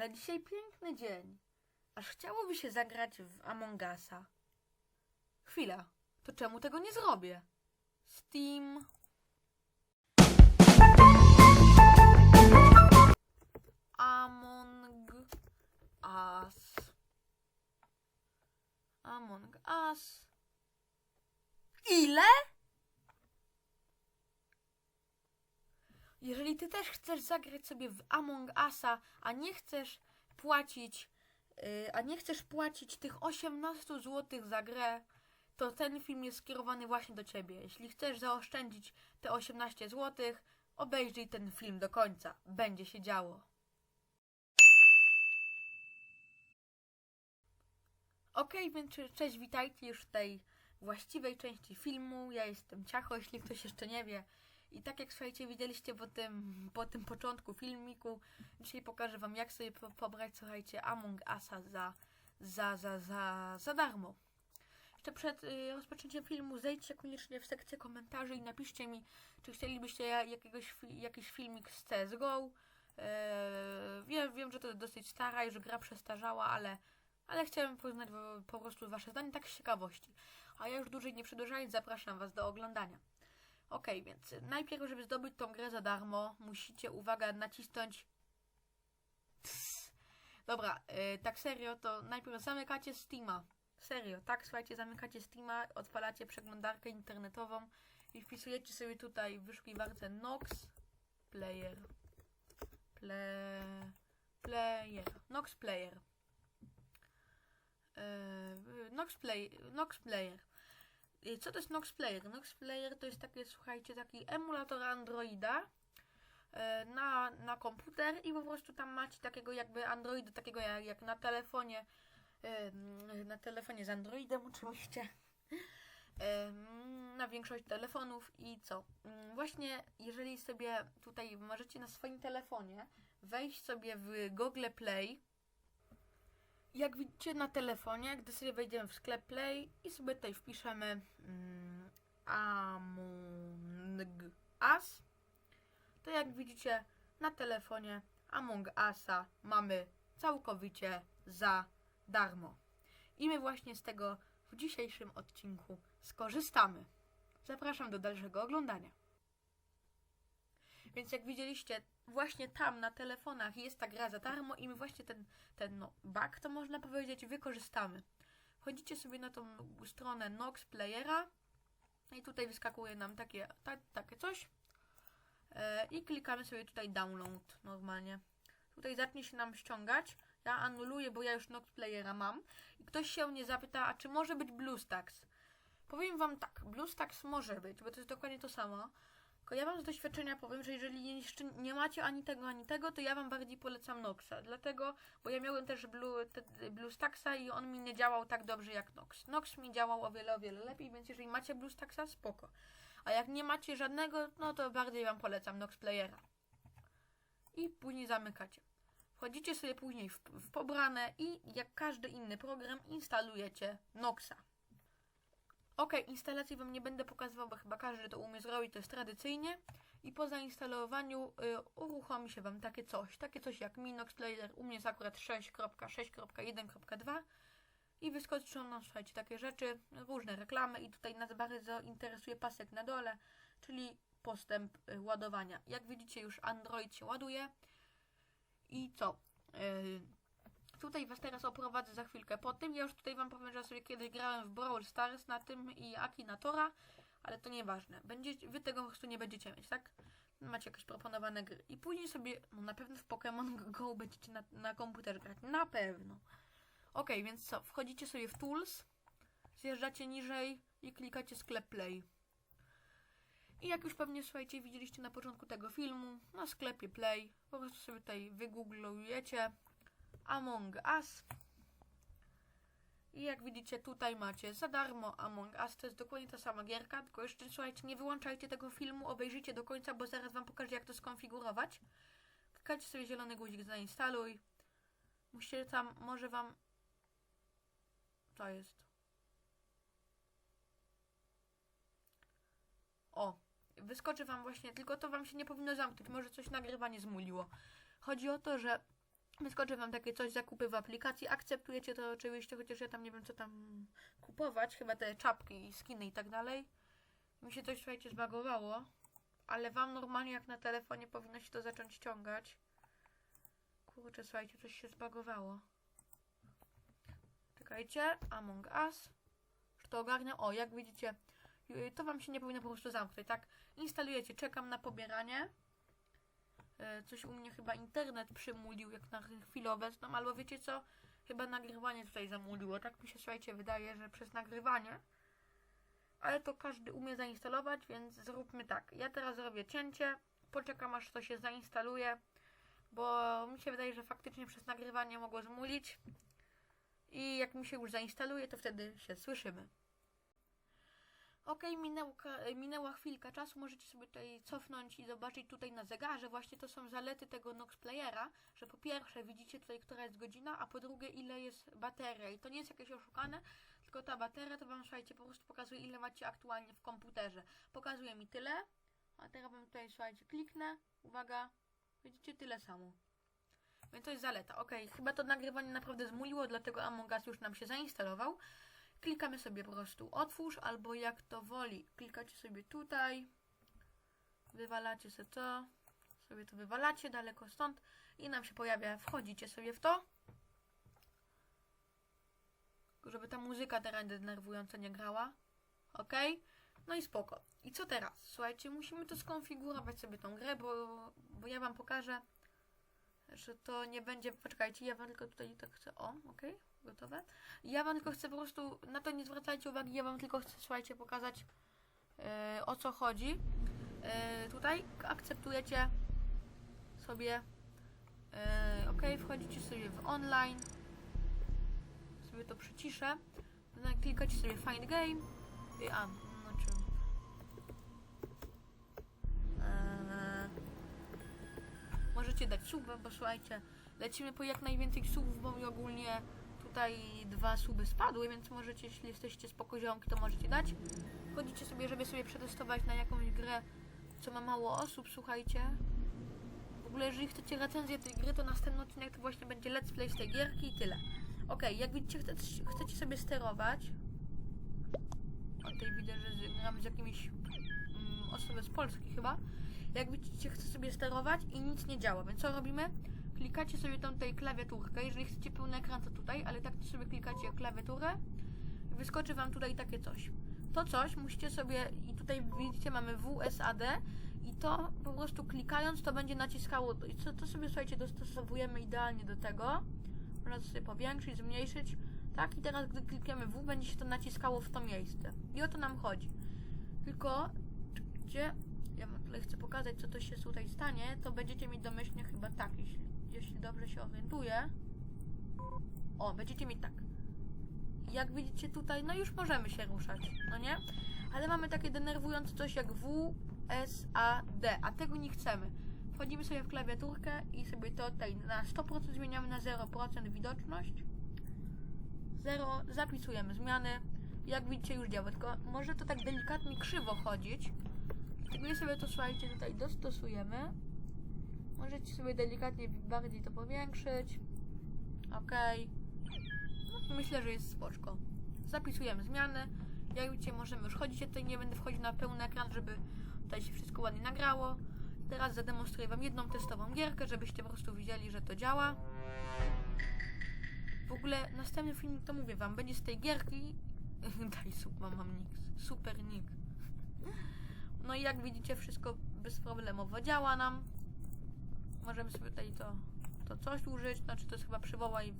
Ale dzisiaj piękny dzień. Aż chciałoby się zagrać w Among Usa. Chwila, to czemu tego nie zrobię? Steam. Among Us. Among Us. Ile? Jeżeli ty też chcesz zagrać sobie w Among Usa, a nie chcesz płacić, yy, a nie chcesz płacić tych 18 zł za grę, to ten film jest skierowany właśnie do ciebie. Jeśli chcesz zaoszczędzić te 18 zł, obejrzyj ten film do końca. Będzie się działo. Okej, więc cze- cześć, witajcie już w tej właściwej części filmu. Ja jestem Ciacho, jeśli ktoś jeszcze nie wie. I tak jak słuchajcie, widzieliście po tym, po tym początku filmiku, dzisiaj pokażę wam jak sobie po, pobrać, słuchajcie, Among Usa za, za, za, za, za darmo. Jeszcze przed y, rozpoczęciem filmu zejdźcie koniecznie w sekcję komentarzy i napiszcie mi, czy chcielibyście ja- jakiegoś, jakiś filmik z CSGO. Eee, wiem, wiem, że to dosyć stara że gra przestarzała, ale, ale chciałem poznać po, po prostu wasze zdanie tak z ciekawości. A ja już dłużej nie przedłużając, zapraszam was do oglądania. Okej, więc najpierw, żeby zdobyć tą grę za darmo, musicie, uwaga, nacisnąć. Dobra, y, tak serio, to najpierw zamykacie Steama. Serio, tak, słuchajcie, zamykacie Steama, odpalacie przeglądarkę internetową i wpisujecie sobie tutaj w wyszukiwarce Nox Player. Ple... Player. Nox Player. Yy, Nox, play, Nox Player. I Co to jest Nox Player? Nox Player to jest takie, słuchajcie, taki emulator Androida e, na, na komputer i po prostu tam macie takiego jakby Androida, takiego jak, jak na telefonie, na telefonie z Androidem oczywiście, na większość telefonów i co? Mm, Właśnie jeżeli sobie tutaj możecie na swoim telefonie wejść sobie w Google Play, jak widzicie na telefonie, gdy sobie wejdziemy w sklep Play i sobie tutaj wpiszemy mm, Among Us, to jak widzicie na telefonie Among Usa mamy całkowicie za darmo. I my właśnie z tego w dzisiejszym odcinku skorzystamy. Zapraszam do dalszego oglądania. Więc jak widzieliście, właśnie tam na telefonach jest ta gra za darmo i my właśnie ten, ten no, bug, to można powiedzieć, wykorzystamy. Wchodzicie sobie na tą stronę Nox Playera i tutaj wyskakuje nam takie, ta, takie coś e, i klikamy sobie tutaj download normalnie. Tutaj zacznie się nam ściągać. Ja anuluję, bo ja już Nox Playera mam. I ktoś się mnie zapyta, a czy może być BlueStacks? Powiem wam tak, BlueStacks może być, bo to jest dokładnie to samo. Tylko ja wam z doświadczenia powiem, że jeżeli jeszcze nie macie ani tego, ani tego, to ja wam bardziej polecam Noxa. Dlatego, bo ja miałem też Blue, te, i on mi nie działał tak dobrze jak Nox. Nox mi działał o wiele, o wiele lepiej, więc jeżeli macie BlueStacksa, spoko. A jak nie macie żadnego, no to bardziej wam polecam Nox Playera. I później zamykacie. Wchodzicie sobie później w, w pobrane i jak każdy inny program instalujecie Noxa. Ok, instalacji Wam nie będę pokazywał, bo chyba każdy to umie zrobić, to jest tradycyjnie. I po zainstalowaniu y, uruchomi się Wam takie coś, takie coś jak Minox Player, u mnie jest akurat 6.6.1.2 i wyskoczą nam, słuchajcie, takie rzeczy, różne reklamy i tutaj nas bardzo interesuje pasek na dole, czyli postęp y, ładowania. Jak widzicie już Android się ładuje i co? Y, Tutaj Was teraz oprowadzę za chwilkę po tym. Ja już tutaj Wam powiem, że sobie kiedyś grałem w Brawl Stars na tym i Akinatora, ale to nieważne. Będziecie, wy tego po prostu nie będziecie mieć, tak? Macie jakieś proponowane gry. I później sobie, no na pewno w Pokémon Go będziecie na, na komputerze grać. Na pewno. Ok, więc co? Wchodzicie sobie w Tools, zjeżdżacie niżej i klikacie sklep Play. I jak już pewnie, słuchajcie, widzieliście na początku tego filmu, na sklepie Play, po prostu sobie tutaj wygooglujecie Among Us. I jak widzicie, tutaj macie za darmo Among Us. To jest dokładnie ta sama gierka, tylko jeszcze słuchajcie, nie wyłączajcie tego filmu, obejrzyjcie do końca, bo zaraz Wam pokażę, jak to skonfigurować. Klikacie sobie zielony guzik zainstaluj. Musicie tam, może Wam. Co jest? O, wyskoczy Wam właśnie, tylko to Wam się nie powinno zamknąć, może coś nagrywanie zmuliło. Chodzi o to, że Wyskoczy wam takie coś, zakupy w aplikacji. Akceptujecie to oczywiście, chociaż ja tam nie wiem, co tam kupować. Chyba te czapki, skiny i tak dalej. Mi się coś, słuchajcie, zbagowało. Ale wam normalnie, jak na telefonie, powinno się to zacząć ściągać. Kurczę, słuchajcie, coś się zbagowało. Czekajcie. Among Us. Już to ogarnę. O, jak widzicie, y, to wam się nie powinno po prostu zamknąć, tak? Instalujecie, czekam na pobieranie. E, Coś u mnie chyba internet przymulił, jak na chwilę obecną, albo wiecie co? Chyba nagrywanie tutaj zamuliło. Tak mi się, słuchajcie, wydaje, że przez nagrywanie. Ale to każdy umie zainstalować, więc zróbmy tak. Ja teraz zrobię cięcie, poczekam aż to się zainstaluje, bo mi się wydaje, że faktycznie przez nagrywanie mogło zmulić. I jak mi się już zainstaluje, to wtedy się słyszymy. Okej, minęło, minęła chwilka czasu, możecie sobie tutaj cofnąć i zobaczyć tutaj na zegarze. Właśnie to są zalety tego Nox Playera, że po pierwsze widzicie tutaj, która jest godzina, a po drugie ile jest bateria. I to nie jest jakieś oszukane, tylko ta bateria to wam, słuchajcie, po prostu pokazuje ile macie aktualnie w komputerze. Pokazuje mi tyle, a teraz wam tutaj, słuchajcie, kliknę, uwaga, widzicie tyle samo. Więc to jest zaleta. Okej, chyba to nagrywanie naprawdę zmuliło, dlatego Among Us już nam się zainstalował. Klikamy sobie po prostu otwórz, albo jak to woli, klikacie sobie tutaj, wywalacie sobie to, sobie to wywalacie daleko stąd i nam się pojawia, wchodzicie sobie w to, żeby ta muzyka teraz denerwująca nie grała, ok? No i spoko. I co teraz? Słuchajcie, musimy to skonfigurować sobie tą grę, bo, bo ja wam pokażę, że to nie będzie, poczekajcie, ja wam tylko tutaj tak chcę, o, ok? Gotowe? Ja wam tylko chcę po prostu, na to nie zwracajcie uwagi, ja wam tylko chcę, słuchajcie, pokazać e, o co chodzi. E, tutaj akceptujecie sobie, e, ok, wchodzicie sobie w online, sobie to przyciszę, klikacie sobie find game, i, a, możecie dać suba, bo słuchajcie, lecimy po jak najwięcej subów, bo mi ogólnie tutaj dwa suby spadły, więc możecie, jeśli jesteście spokoziomki, to możecie dać. Chodzicie sobie, żeby sobie przetestować na jakąś grę, co ma mało osób, słuchajcie. W ogóle, jeżeli chcecie recenzję tej gry, to następny odcinek to właśnie będzie let's play z tej gierki i tyle. Ok, jak widzicie, chcecie, sobie sterować. O, tutaj widzę, że gramy z jakimiś mm, osobą z Polski chyba. Jak widzicie, chcę sobie sterować i nic nie działa, więc co robimy? klikacie sobie tam tutaj klawiaturkę, jeżeli chcecie pełny ekran to tutaj, ale tak sobie klikacie klawiaturę wyskoczy wam tutaj takie coś. To coś musicie sobie, i tutaj widzicie mamy WSAD i to po prostu klikając to będzie naciskało, i co, to sobie słuchajcie dostosowujemy idealnie do tego. Można sobie powiększyć, zmniejszyć, tak i teraz gdy klikniemy W będzie się to naciskało w to miejsce. I o to nam chodzi. Tylko, gdzie, tutaj chcę pokazać co to się tutaj stanie, to będziecie mieć domyślnie chyba tak, jeśli, jeśli dobrze się orientuję. O, będziecie mieć tak. Jak widzicie tutaj, no już możemy się ruszać, no nie? Ale mamy takie denerwujące coś jak W, S, A, D, a tego nie chcemy. Wchodzimy sobie w klawiaturkę i sobie to tutaj na 100% zmieniamy na 0% widoczność. 0, zapisujemy zmiany. Jak widzicie już działa, tylko może to tak delikatnie krzywo chodzić. My sobie to, słuchajcie, tutaj dostosujemy. Możecie sobie delikatnie bardziej to powiększyć. Ok. No, myślę, że jest spoczko. Zapisujemy zmiany. Jak widzicie, możemy już chodzić. Ja tutaj nie będę wchodził na pełny ekran, żeby tutaj się wszystko ładnie nagrało. Teraz zademonstruję Wam jedną testową gierkę, żebyście po prostu widzieli, że to działa. W ogóle następny film, to mówię Wam, będzie z tej gierki. Daj mam, mam nick. Super nick. No i jak widzicie, wszystko bezproblemowo działa nam. Możemy sobie tutaj to, to coś użyć. Znaczy, to jest chyba przywołaj.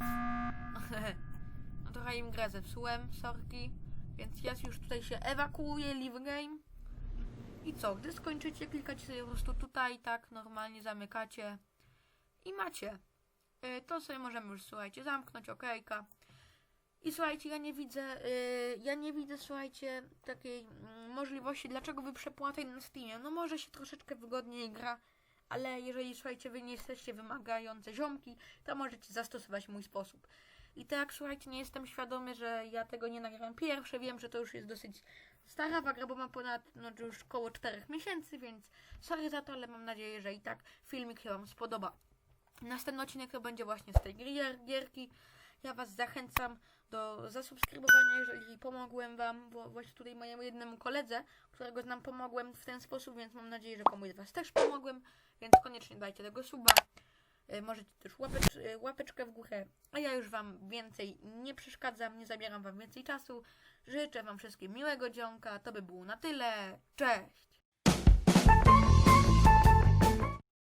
no trochę im grę zepsułem, sorki. Więc ja już tutaj się ewakuuję, leave game. I co? Gdy skończycie, klikacie sobie po prostu tutaj, tak, normalnie zamykacie. I macie. Y, To sobie możemy już, słuchajcie, zamknąć, okejka. I słuchajcie, ja nie widzę, y, ja nie widzę, słuchajcie, takiej mm, możliwości, dlaczego wy przepłataj na Steamie. No może się troszeczkę wygodniej gra, ale jeżeli, słuchajcie, wy nie jesteście wymagające ziomki, to możecie zastosować mój sposób. I tak, słuchajcie, nie jestem świadomy, że ja tego nie nagrałem pierwsze. Wiem, że to już jest dosyć stara wagra, bo mam ponad, no już około 4 miesięcy, więc sorry za to, ale mam nadzieję, że i tak filmik się Wam spodoba. Następny odcinek to będzie właśnie z tej gier, gierki. Ja Was zachęcam do zasubskrybowania, jeżeli pomogłem Wam, bo właśnie tutaj mojemu jednemu koledze, którego znam, pomogłem w ten sposób, więc mam nadzieję, że komuś z Was też pomogłem, więc koniecznie dajcie tego suba. Y, Możecie też łapecz, y, łapeczkę w górę, a ja już Wam więcej nie przeszkadzam, nie zabieram Wam więcej czasu. Życzę Wam wszystkim miłego dzionka, to by było na tyle. Cześć!